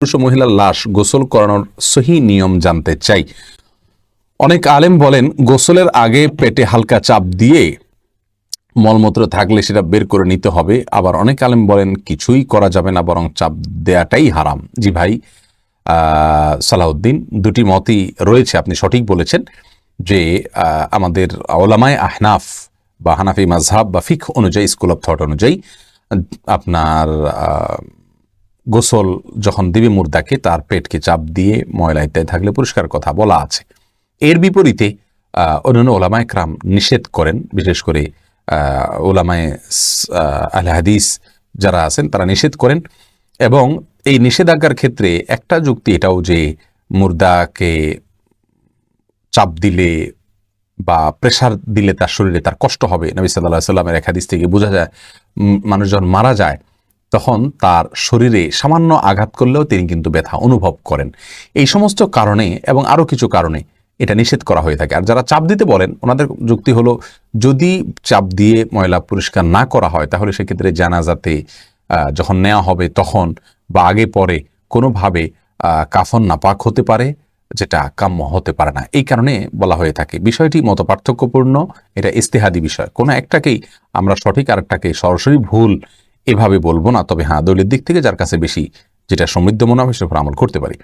পুরুষ ও মহিলার লাশ গোসল করানোর সহি নিয়ম জানতে চাই। অনেক আলেম বলেন, গোসলের আগে পেটে হালকা চাপ দিয়ে মলমূত্র থাকলে সেটা বের করে নিতে হবে। আবার অনেক আলেম বলেন, কিছুই করা যাবে না, বরং চাপ দেয়াটাই হারাম। জি ভাই সালাউদ্দিন দুটি মতই রয়েছে, আপনি সঠিক বলেছেন যে আমাদের ওলামায় আহনাফ বা হানাফি মাজহাব বা ফিক অনুযায়ী, স্কুল অফ থট অনুযায়ী, আপনার গোসল যখন দিবে মুর্দাকে তার পেটকে চাপ দিয়ে ময়লা ইত্যাদি থাকলে পরিষ্কার কথা বলা আছে। এর বিপরীতে অন্যান্য ওলামায় ক্রাম নিষেধ করেন বিশেষ করে ওলামায় আহলে হাদিস যারা আছেন তারা নিষেধ করেন এবং এই নিষেধাজ্ঞার ক্ষেত্রে একটা যুক্তি এটাও যে মুর্দাকে চাপ দিলে বা প্রেসার দিলে তার শরীরে তার কষ্ট হবে। নবী সাল্লাহ সাল্লামের এক হাদিস থেকে বোঝা যায় উম, মানুষ যখন মারা যায় তখন তার শরীরে সামান্য আঘাত করলেও তিনি কিন্তু ব্যথা অনুভব করেন। এই সমস্ত কারণে এবং আরও কিছু কারণে এটা নিষেধ করা হয়ে থাকে। আর যারা চাপ দিতে বলেন, ওনাদের যুক্তি হলো, যদি চাপ দিয়ে ময়লা পরিষ্কার না করা হয়, তাহলে সেক্ষেত্রে জানাজাতে যখন নেওয়া হবে তখন বা আগে পরে কোনোভাবে কাফন নাপাক হতে পারে, যেটা কাম্য হতে পারে না। এই কারণে বলা হয়ে থাকে। বিষয়টি মত পার্থক্যপূর্ণ এটা ইস্তেহাদি বিষয়। কোনো একটাকেই আমরা সঠিক আর একটাকে সরাসরি ভুল এভাবে বলব না, তবে হ্যাঁ দলের দিক থেকে যার কাছে বেশি যেটা সমৃদ্ধ মনে হবে সেটার আমল করতে পারি।